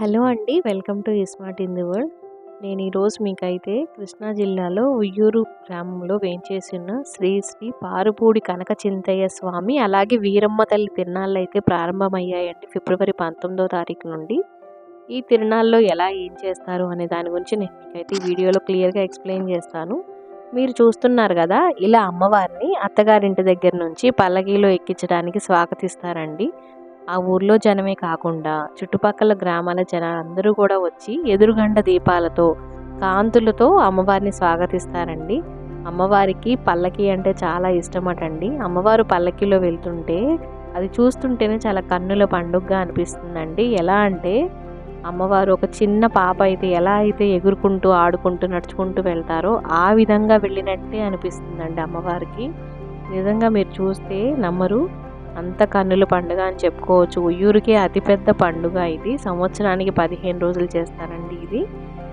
Hello అండి welcome to smart in the world. నేను ఈరోజు మీకైతే కృష్ణా జిల్లాలో ఉయ్యూరు గ్రామంలో వేయించేసిన శ్రీ శ్రీ పారుపూడి కనక చింతయ్య స్వామి అలాగే వీరమ్మ తల్లి తిరునాళ్ళు అయితే ప్రారంభమయ్యాయండి ఫిబ్రవరి పంతొమ్మిదో తారీఖు నుండి. ఈ తిరునాళ్ళలో ఎలా ఏం చేస్తారు అనే దాని గురించి నేను మీకైతే ఈ వీడియోలో క్లియర్గా ఎక్స్ప్లెయిన్ చేస్తాను. మీరు చూస్తున్నారు కదా ఇలా అమ్మవారిని అత్తగారింటి దగ్గర నుంచి పల్లకీలో ఎక్కించడానికి స్వాగతిస్తారండి. ఆ ఊర్లో జనమే కాకుండా చుట్టుపక్కల గ్రామాల జనాలందరూ కూడా వచ్చి ఎదురుగండ దీపాలతో కాంతులతో అమ్మవారిని స్వాగతిస్తారండి. అమ్మవారికి పల్లకి అంటే చాలా ఇష్టమటండి. అమ్మవారు పల్లకిలో వెళ్తుంటే అది చూస్తుంటేనే చాలా కన్నుల పండుగగా అనిపిస్తుందండి. ఎలా అంటే అమ్మవారు ఒక చిన్న పాప అయితే ఎలా అయితే ఎగురుకుంటూ ఆడుకుంటూ నడుచుకుంటూ వెళ్తారో ఆ విధంగా వెళ్ళినట్టే అనిపిస్తుందండి అమ్మవారికి. నిజంగా మీరు చూస్తే నమ్మరు. అంత కన్నుల పండుగ అని చెప్పుకోవచ్చు. ఉయ్యూరికే అతిపెద్ద పండుగ ఇది. సంవత్సరానికి పదిహేను రోజులు చేస్తారండి ఇది.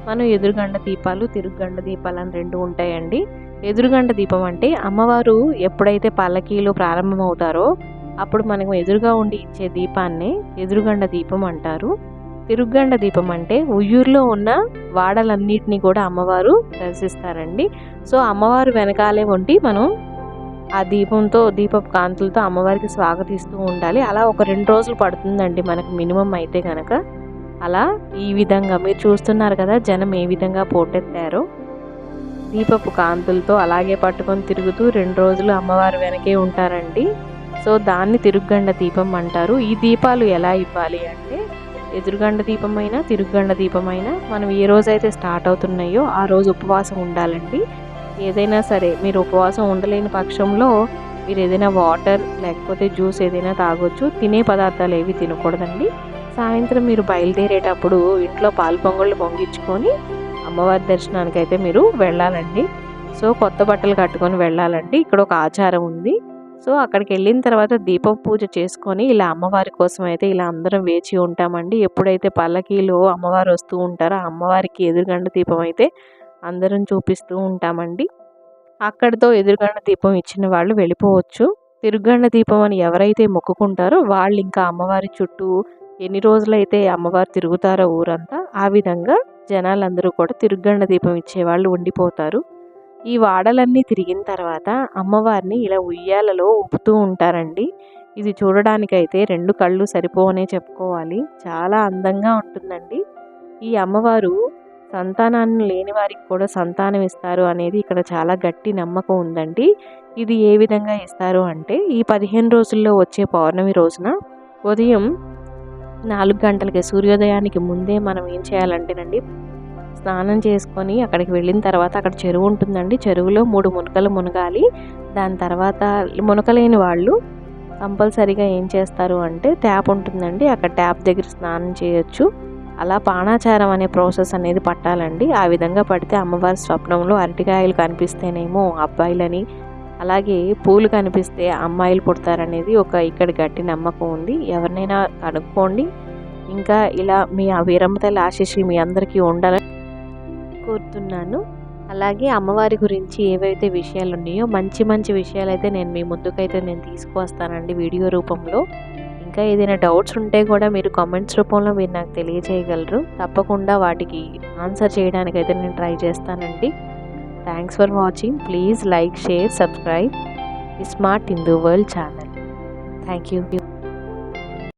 మనం ఎదురుగండ దీపాలు తిరుగుగండ దీపాలు అని రెండు ఉంటాయండి. ఎదురుగండ దీపం అంటే అమ్మవారు ఎప్పుడైతే పల్లకీలు ప్రారంభమవుతారో అప్పుడు మనకు ఎదురుగా ఉండి ఇచ్చే దీపాన్నే ఎదురుగండ దీపం అంటారు. తిరుగండ దీపం అంటే ఉయ్యూరులో ఉన్న వాడలన్నిటినీ కూడా అమ్మవారు దర్శిస్తారండి. సో అమ్మవారు వెనకాలే ఉండి మనం ఆ దీపంతో దీపపు కాంతులతో అమ్మవారికి స్వాగతిస్తూ ఉండాలి. అలా ఒక రెండు రోజులు పడుతుందండి మనకు మినిమం అయితే కనుక అలా ఈ విధంగా మీరు చూస్తున్నారు కదా జనం ఏ విధంగా పోటెత్తారో. దీపపు కాంతులతో అలాగే పట్టుకొని తిరుగుతూ రెండు రోజులు అమ్మవారు వెనకే ఉంటారండి. సో దాన్ని తిరుగండ దీపం అంటారు. ఈ దీపాలు ఎలా ఇవ్వాలి అంటే ఎదురుగండ దీపమైనా తిరుగండ దీపమైనా మనం ఏ రోజైతే స్టార్ట్ అవుతున్నాయో ఆ రోజు ఉపవాసం ఉండాలండి. ఏదైనా సరే మీరు ఉపవాసం ఉండలేని పక్షంలో మీరు ఏదైనా వాటర్ లేకపోతే జ్యూస్ ఏదైనా తాగొచ్చు తినే పదార్థాలు ఏవి తినకూడదండి. సాయంత్రం మీరు బయలుదేరేటప్పుడు ఇంట్లో పాలు పొంగళ్ళు పొంగించుకొని అమ్మవారి దర్శనానికి అయితే మీరు వెళ్ళాలండి. సో కొత్త బట్టలు కట్టుకొని వెళ్ళాలండి. ఇక్కడ ఒక ఆచారం ఉంది. సో అక్కడికి వెళ్ళిన తర్వాత దీపం పూజ చేసుకొని ఇలా అమ్మవారి కోసం అయితే ఇలా అందరం వేచి ఉంటామండి. ఎప్పుడైతే పల్లకీలో అమ్మవారు వస్తూ ఉంటారో అమ్మవారికి ఎదురుగండ దీపం అయితే అందరం చూపిస్తూ ఉంటామండి. అక్కడితో ఎదురుగండ దీపం ఇచ్చిన వాళ్ళు వెళ్ళిపోవచ్చు. తిరుగండ దీపం అని ఎవరైతే మొక్కుకుంటారో వాళ్ళు ఇంకా అమ్మవారి చుట్టూ ఎన్ని రోజులైతే అమ్మవారు తిరుగుతారో ఊరంతా ఆ విధంగా జనాలందరూ కూడా తిరుగండ దీపం ఇచ్చేవాళ్ళు ఉండిపోతారు. ఈ వాడలన్నీ తిరిగిన తర్వాత అమ్మవారిని ఇలా ఉయ్యాలలో ఊపుతూ ఉంటారండి. ఇది చూడడానికైతే రెండు కళ్ళు సరిపోవనే చెప్పుకోవాలి. చాలా అందంగా ఉంటుందండి. ఈ అమ్మవారు సంతానాన్ని లేని వారికి కూడా సంతానం ఇస్తారు అనేది ఇక్కడ చాలా గట్టి నమ్మకం ఉందండి. ఇది ఏ విధంగా ఇస్తారు అంటే ఈ పదిహేను రోజుల్లో వచ్చే పౌర్ణమి రోజున ఉదయం నాలుగు గంటలకి సూర్యోదయానికి ముందే మనం ఏం చేయాలంటేనండి స్నానం చేసుకొని అక్కడికి వెళ్ళిన తర్వాత అక్కడ చెరువు ఉంటుందండి. చెరువులో మూడు మునకలు మునగాలి. దాని తర్వాత మునకలేని వాళ్ళు కంపల్సరీగా ఏం చేస్తారు అంటే ట్యాప్ ఉంటుందండి. అక్కడ ట్యాప్ దగ్గర స్నానం చేయొచ్చు. అలా పాణాచారం అనే ప్రాసెస్ అనేది పట్టాలండి. ఆ విధంగా పడితే అమ్మవారి స్వప్నంలో అరటికాయలు కనిపిస్తేనేమో అబ్బాయిలని అలాగే పూలు కనిపిస్తే అమ్మాయిలు పుడతారనేది ఒక ఇక్కడ గట్టి నమ్మకం ఉంది. ఎవరినైనా కనుక్కోండి. ఇంకా ఇలా మీ వీరమ్మ తల్లి ఆశీస్సులు మీ అందరికీ ఉండాలని కోరుతున్నాను. అలాగే అమ్మవారి గురించి ఏవైతే విషయాలు ఉన్నాయో మంచి మంచి విషయాలు అయితే నేను మీ ముందుకైతే నేను తీసుకువస్తానండి వీడియో రూపంలో. ఇంకా ఏదైనా డౌట్స్ ఉంటే కూడా మీరు కామెంట్స్ రూపంలో మీరు నాకు తెలియజేయగలరు. తప్పకుండా వాటికి ఆన్సర్ చేయడానికి అయితే నేను ట్రై చేస్తానండి. Thanks for watching please like share subscribe smart Hindu world channel thank you